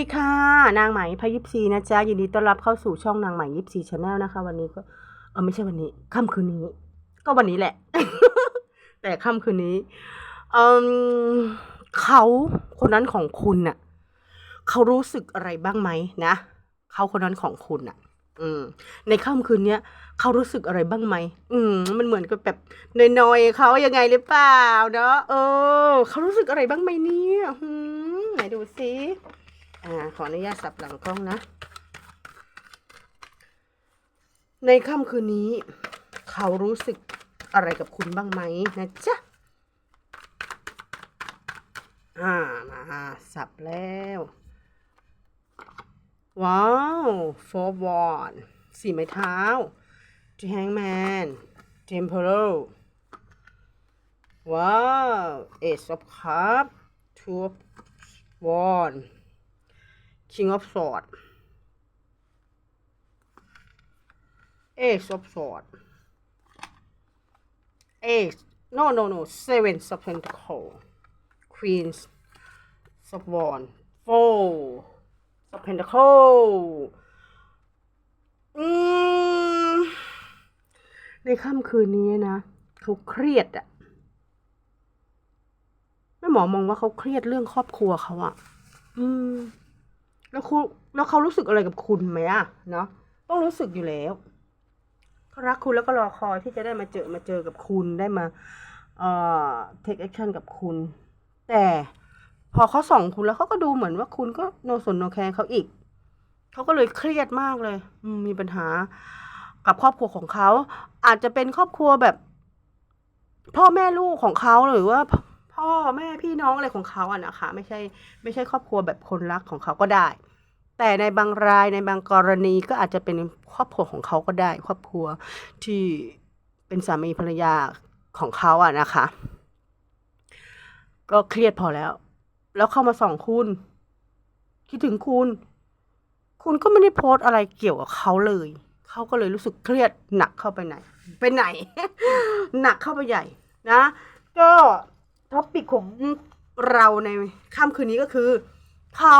ดีค่ะ นางไหมพยิบซีนะจ๊ะยินดีต้อนรับเข้าสู่ช่องนางไหมยิบซีชาแนลนะคะ วันนี้ก็เออไม่ใช่วันนี้ค่ำคืนนี้ ก็วันนี้แหละ แต่ค่ำคืนนี้เออเขาคนนั้นของคุณน่ะเขารู้สึกอะไรบ้างไหมนะเขาคนนั้นของคุณน่ะ อืม ในค่ำคืนเนี้ยเขารู้สึกอะไรบ้างไหมอืม มันเหมือนกับแบบนอยๆเขายังไงหรือเปล่าเนาะเออเขารู้สึกอะไรบ้างไหมเนี่ยหืมไหนดูสิ อ่าขออนุญาตสับหลังกล้องนะ ในค่ำคืนนี้ เขารู้สึกอะไรกับคุณบ้างไหมนะจ๊ะอ่ามาสับแล้ว ว้าว four one สี่ไม้เท้า The hangman temporal ว้าว ace of cup two of wand king of sword ace of sword ace no no no seven of pentacle Queen of wand four of pentacle อืมในค่ำคืนนี้นะเขาเครียดอะแม่หมอมองว่าเขาเครียดเรื่องครอบครัวเขาอะอืม แล้วคุณแล้วเขารู้สึกอะไรกับคุณไหมอะเนาะต้องรู้สึกอยู่แล้วเขารักคุณแล้วก็รอคอยที่จะได้มาเจอมาเจอกับคุณได้มาเอ่อ take action กับคุณ แต่พอเขาส่องคุณแล้วเขาก็ดูเหมือนว่าคุณก็โนสนโนแคร์เขาอีกเขาก็เลยเครียดมากเลยมีปัญหากับครอบครัวของเขา อาจจะเป็นครอบครัวแบบ พ่อแม่ลูกของเขาหรือว่า พ่อแม่พี่น้องอะไรของเขาอะนะคะ ไม่ใช่ไม่ใช่ครอบครัวแบบคนรักของเขาก็ได้ แต่ในบางรายในบางกรณีก็อาจจะเป็นครอบครัวของเขาก็ได้ ครอบครัวที่เป็นสามีภรรยาของเขาอะนะคะ ก็เครียดพอแล้ว แล้วเข้ามาส่องคุณ คิดถึงคุณ คุณก็ไม่ได้โพสอะไรเกี่ยวกับเขาเลยเขาก็เลยรู้สึกเครียดหนักเข้าไปไหน ไปไหน หนักเข้าไปใหญ่นะ ก็ ท็อปิกของเราในค่ำคืนนี้ก็คือ เขา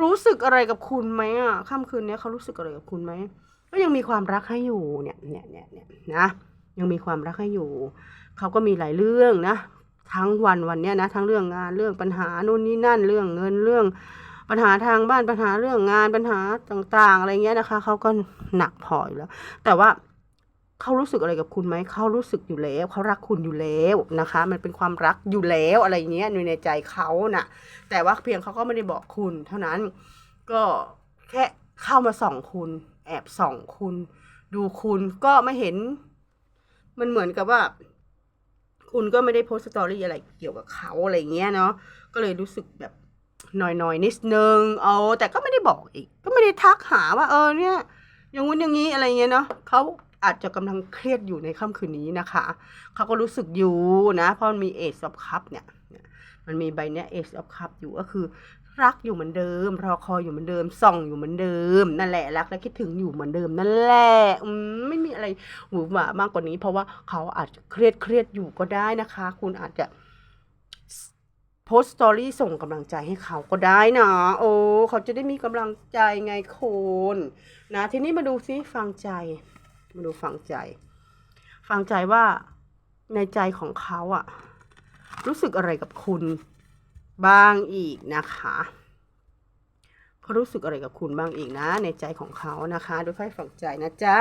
รู้สึกอะไรกับคุณไหมอะค่ำคืนนี้เขารู้สึกอะไรกับคุณไหมก็ยังมีความรักให้อยู่เนี่ยเนี่ยเนี่ยเนี่ยนะยังมีความรักให้อยู่ เขาก็มีหลายเรื่องนะ ทั้งวันวันเนี้ยนะ ทั้งเรื่องงานเรื่องปัญหาโน่นนี่นั่นเรื่องเงินเรื่อง ปัญหาทางบ้านปัญหาเรื่องงานปัญหาต่างๆ อะไรเงี้ยนะคะ เขาก็หนักพออยู่แล้ว แต่ว่า เขารู้สึกอะไรกับคุณไหมเขารู้สึกอยู่แล้ว เขารักคุณอยู่แล้วนะคะ มันเป็นความรักอยู่แล้วอะไรเงี้ยอยู่ในใจเขาน่ะ แต่ว่าเพียงเขาก็ไม่ได้บอกคุณ เท่านั้นก็แค่เข้ามาส่องคุณ แอบส่องคุณ ดูคุณก็ไม่เห็น มันเหมือนกับว่า คุณก็ไม่ได้โพสต์สตอรี่อะไรเกี่ยวกับเขาอะไรเงี้ยเนาะก็เลยรู้สึกแบบหน่อยๆนิดนึงเอาแต่ก็ไม่ได้บอกอีก ก็ไม่ได้ทักหาว่า เออเนี่ย อย่างงู้นอย่างนี้อะไรเงี้ยเนาะเขา อาจจะกำลังเครียดอยู่ในค่ำคืนนี้นะคะเขาก็รู้สึกอยู่นะ เพราะมันมีเอซอฟคัพเนี่ยมันมีใบเนี้ยเอซอฟคัพอยู่ก็คือรักอยู่เหมือนเดิม รอคอยอยู่เหมือนเดิม ส่องอยู่เหมือนเดิม นั่นแหละรักและคิดถึงอยู่เหมือนเดิม นั่นแหละไม่มีอะไรหวือหวามากกว่านี้ เพราะว่าเขาอาจจะเครียดเครียดอยู่ก็ได้นะคะ คุณอาจจะโพสต์สตอรี่ส่งกำลังใจให้เขาก็ได้นะโอ้เขาจะได้มีกำลังใจไงคุณนะทีนี้มาดูซิฟังใจ มาดูฟังใจฟังใจว่าในใจของเขาอะรู้สึกอะไรกับคุณบ้างอีกนะคะเขารู้สึกอะไรกับคุณบ้างอีกนะ ในใจของเขานะคะดูไพ่ฟังใจนะจ๊ะ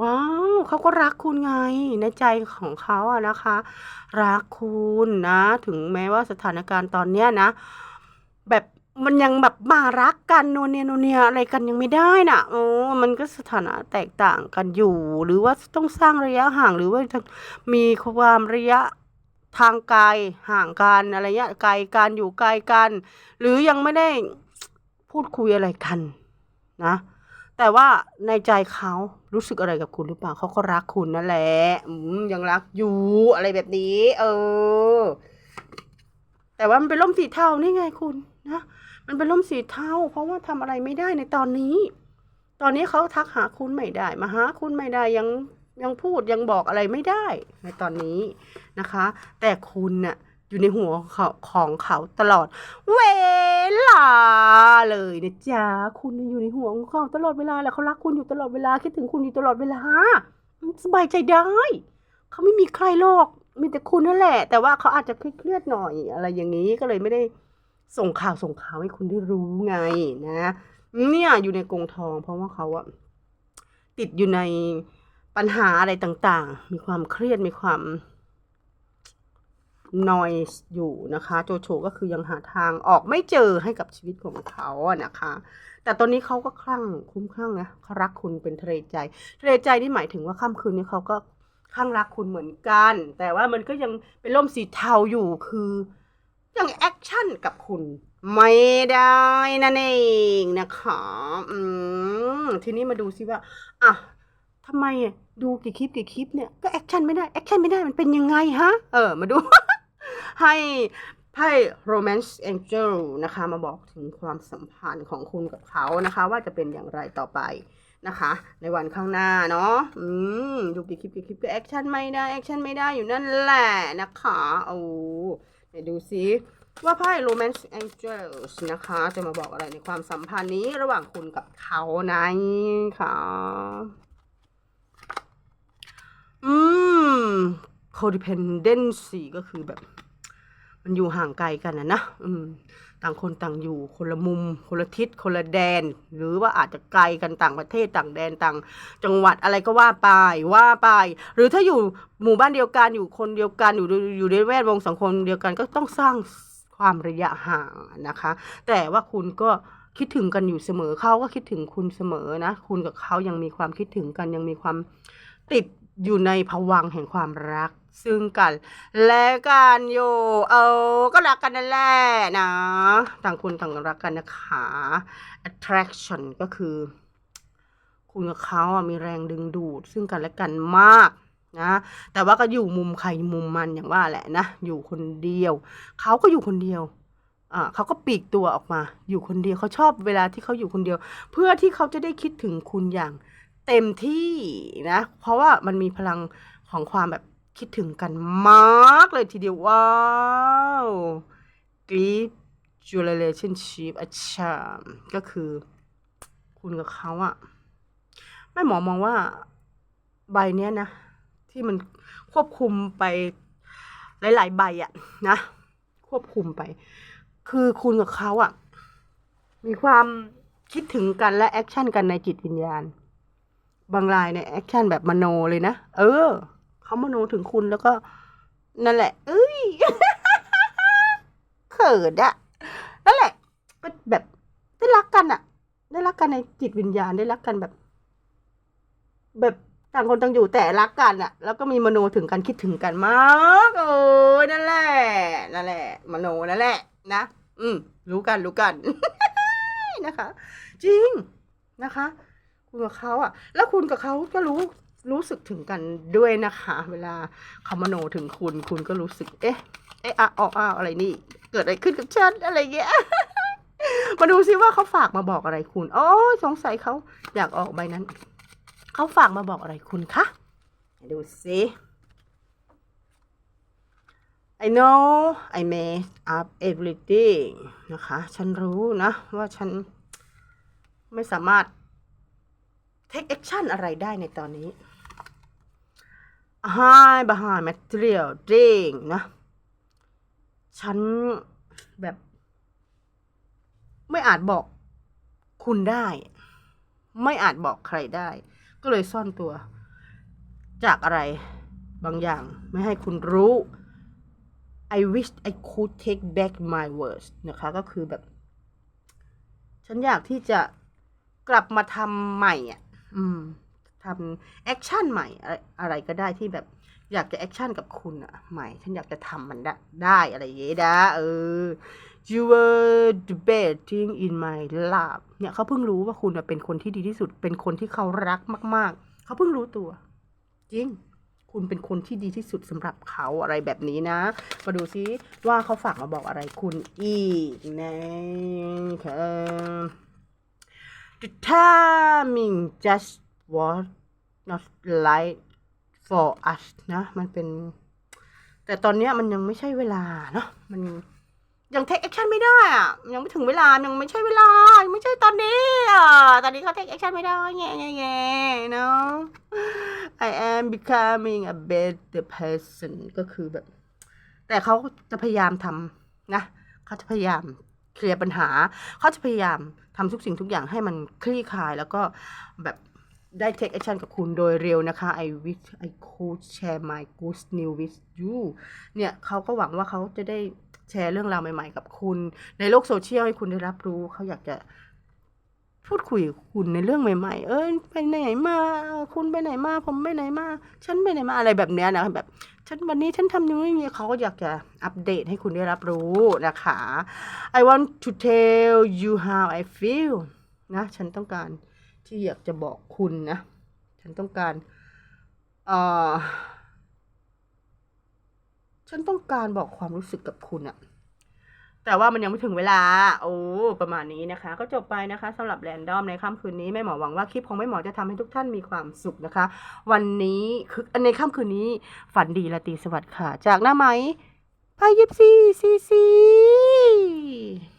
ว้าวเขาก็รักคุณไงในใจของเขาอะนะคะ รักคุณนะ ถึงแม้ว่าสถานการณ์ตอนเนี้ยนะ แบบมันยังแบบมารักกันโนเนียโนเนียอะไรกันยังไม่ได้น่ะโอ้มันก็สถานะแตกต่างกันอยู่ หรือว่าต้องสร้างระยะห่างหรือว่ามีความระยะทางไกลห่างกันอะไรเงี้ยไกลกันอยู่ไกลกัน หรือยังไม่ได้พูดคุยอะไรกันนะ แต่ว่าในใจเขารู้สึกอะไรกับคุณหรือเปล่าเขาก็รักคุณนั่นแหละยังรักอยู่อะไรแบบนี้ เออ แต่ว่ามันเป็นร่มสีเทานี่ไงคุณนะมันเป็นร่มสีเทาเพราะว่าทำอะไรไม่ได้ในตอนนี้ ตอนนี้เขาทักหาคุณไม่ได้ มาหาคุณไม่ได้ยังยังพูดยังบอกอะไรไม่ได้ในตอนนี้นะคะ แต่คุณน่ะ อยู่ในหัวของเขาของเขาตลอด เวลาเลยนะจ๊ะคุณอยู่ในหัวของเขาตลอดเวลาแหละเขารักคุณอยู่ตลอดเวลาคิดถึงคุณอยู่ตลอดเวลาสบายใจได้เขาไม่มีใครหรอกมีแต่คุณนั่นแหละ แต่ว่าเขาอาจจะเครียดหน่อยอะไรอย่างนี้ก็เลยไม่ได้ส่งข่าวส่งข่าวให้คุณได้รู้ไงนะ เนี่ยอยู่ในกรงทอง เพราะว่าเขาอะติดอยู่ในปัญหาอะไรต่างๆ มีความเครียดมีความ นอยอยู่นะคะ โจโฉก็คือยังหาทางออกไม่เจอให้กับชีวิตของเขาอะนะคะ แต่ตอนนี้เขาก็คลั่งคุ้มคลั่งนะเขารักคุณเป็นทะเลใจทะเลใจนี่หมายถึงว่าค่ำคืนนี้เขาก็คลั่งรักคุณเหมือนกัน แต่ว่ามันก็ยังเป็นร่มสีเทาอยู่คือยังแอคชั่นกับคุณไม่ได้นั่นเองนะคะอืมทีนี้มาดูซิว่าอะทำไมดูกี่คลิปกี่คลิปเนี่ยก็แอคชั่นไม่ได้แอคชั่นไม่ได้มันเป็นยังไงฮะเออมาดู ให้ไพ่ romance angel นะคะ มาบอกถึงความสัมพันธ์ของคุณกับเขานะคะ ว่าจะเป็นอย่างไรต่อไปนะคะ ในวันข้างหน้าเนาะอืมดูกี่คลิปกี่คลิปก็แอคชั่นไม่ได้แอคชั่นไม่ได้อยู่นั่นแหละนะคะโอ้เดี๋ยวดูซิว่าไพ่ romance angels นะคะ จะมาบอกอะไรในความสัมพันธ์นี้ระหว่างคุณกับเขานะค่ะ อืม codependency ก็คือแบบ มันอยู่ห่างไกลกันนะนะต่างคนต่างอยู่คนละมุม คนละทิศคนละแดน หรือว่าอาจจะไกลกันต่างประเทศต่างแดนต่างจังหวัดอะไรก็ว่าไปว่าไป หรือถ้าอยู่หมู่บ้านเดียวกันอยู่คนเดียวกันอยู่อยู่ในแวดวงสังคมเดียวกันก็ต้องสร้างความระยะห่างนะคะ แต่ว่าคุณก็คิดถึงกันอยู่เสมอเขาก็คิดถึงคุณเสมอนะ คุณกับเขายังมีความคิดถึงกันยังมีความติดอยู่ในภวังค์แห่งความรัก ซึ่งกัน และกันอยู่เออ ก็รักกันนั่นแหละนะ ต่างคนต่างรักกันนะคะ attraction ก็คือ คุณกับเขาอะมีแรงดึงดูด ซึ่งกันและกันมากนะ แต่ว่าก็อยู่มุมใครมุมมันอย่างว่าแหละนะ อยู่คนเดียว เขาก็อยู่คนเดียวอ่าเขาก็ปีกตัวออกมา อยู่คนเดียวเขาชอบเวลาที่เขาอยู่คนเดียว เพื่อที่เขาจะได้คิดถึงคุณอย่างเต็มที่นะ เพราะว่ามันมีพลังของความแบบ คิดถึงกันมากเลยทีเดียวว้าว deep relationship a charm ก็คือ คุณกับเขาอะแม่หมอมองว่าใบเนี้ยนะ ที่มันควบคุมไปหลาย ๆ ใบอะนะ ควบคุมไป คือคุณกับเขาอะมีความคิดถึงกันและแอคชั่นกันในจิตวิญญาณ บางรายเนี่ยแอคชั่นแบบมโนเลยนะ เออ เขามโนถึงคุณแล้วก็ นั่นแหละ เอ้ยเขินอะนั่นแหละก็แบบได้รักกันอะได้รักกันในจิตวิญญาณได้รักกันแบบ แบบต่างคนต่างอยู่แต่รักกันอะแล้วก็มีมโนถึงกันคิดถึงกันมากโอ้ยนั่นแหละนั่นแหละ มโนนั่นแหละ นะอืมรู้กันรู้กันนะคะ จริงนะคะ คุณกับเขาอะแล้วคุณกับเขาก็รู้ รู้สึกถึงกันด้วยนะคะ เวลาเขามโนถึงคุณ คุณก็รู้สึก เอ๊ะ เอ๊ะอะอออ้าวอะไรนี่ เกิดอะไรขึ้นกับฉันอะไรเงี้ย มาดูซิว่าเขาฝากมาบอกอะไรคุณ โอ้สงสัยเขาอยากออกใบนั้น เขาฝากมาบอกอะไรคุณคะ ดูสิ I know I made up everything นะคะ ฉันรู้นะ ว่าฉันไม่สามารถ take action อะไรได้ในตอนนี้ high behind material thing นะ ฉันแบบ ไม่อาจบอกคุณได้ ไม่อาจบอกใครได้ ก็เลยซ่อนตัว จากอะไรบางอย่างไม่ให้คุณรู้ I wish I could take back my words นะคะ ก็คือแบบ ฉันอยากที่จะกลับมาทำใหม่อะ อืม ทำแอคชั่นใหม่อะไรก็ได้ที่แบบอยากจะแอคชั่นกับคุณอะใหม่ ฉันอยากจะทำมันได้ได้อะไรอย่างเงี้ยนะเออ you were the best thing in my life เนี่ยเขาเพิ่งรู้ว่าคุณอะเป็นคนที่ดีที่สุด เป็นคนที่เขารักมาก ๆ เขาเพิ่งรู้ตัว จริง คุณเป็นคนที่ดีที่สุดสำหรับเขาอะไรแบบนี้นะ มาดูซิว่าเขาฝากมาบอกอะไรคุณอีกนะคะ The timing just was not right for us นะ มันเป็น แต่ตอนเนี้ยมันยังไม่ใช่เวลาเนาะมันยัง take action ไม่ได้อะยังไม่ถึงเวลายังไม่ใช่เวลายังไม่ใช่ตอนนี้อะตอนนี้เขา take action ไม่ได้แง่แง่แง่เนาะ I am becoming a better person ก็คือแบบ แต่เขาจะพยายามทำนะเขาจะพยายามเคลียร์ปัญหา เขาจะพยายามทำทุกสิ่งทุกอย่างให้มันคลี่คลายแล้วก็แบบ ได้ take action กับคุณโดยเร็วนะคะ I wish I could share my good news with you เนี่ยเขาก็หวังว่าเขาจะได้แชร์เรื่องราวใหม่ๆกับคุณ ในโลกโซเชียลให้คุณได้รับรู้ เขาอยากจะพูดคุยกับคุณในเรื่องใหม่ ๆ เอ้ยไปไหนมาคุณไปไหนมา ผมไปไหนมา ฉันไปไหนมาอะไรแบบเนี้ยนะแบบ ฉันวันนี้ฉันทำยังไงมีเขาก็อยากจะอัปเดตให้คุณได้รับรู้นะคะ I want to tell you how I feel นะ ฉันต้องการ ที่อยากจะบอกคุณนะ ฉันต้องการฉันต้องการบอกความรู้สึกกับคุณอะแต่ว่ามันยังไม่ถึงเวลา โอ้ ประมาณนี้นะคะ ก็จบไปนะคะสำหรับแรนดอมในค่ำคืนนี้แม่หมอหวังว่าคลิปของแม่หมอจะทำให้ทุกท่านมีความสุขนะคะ วันนี้คือในค่ำคืนนี้ฝันดีราตรีสวัสดิ์ค่ะ จากหน้าไหมพายิบซีซีซี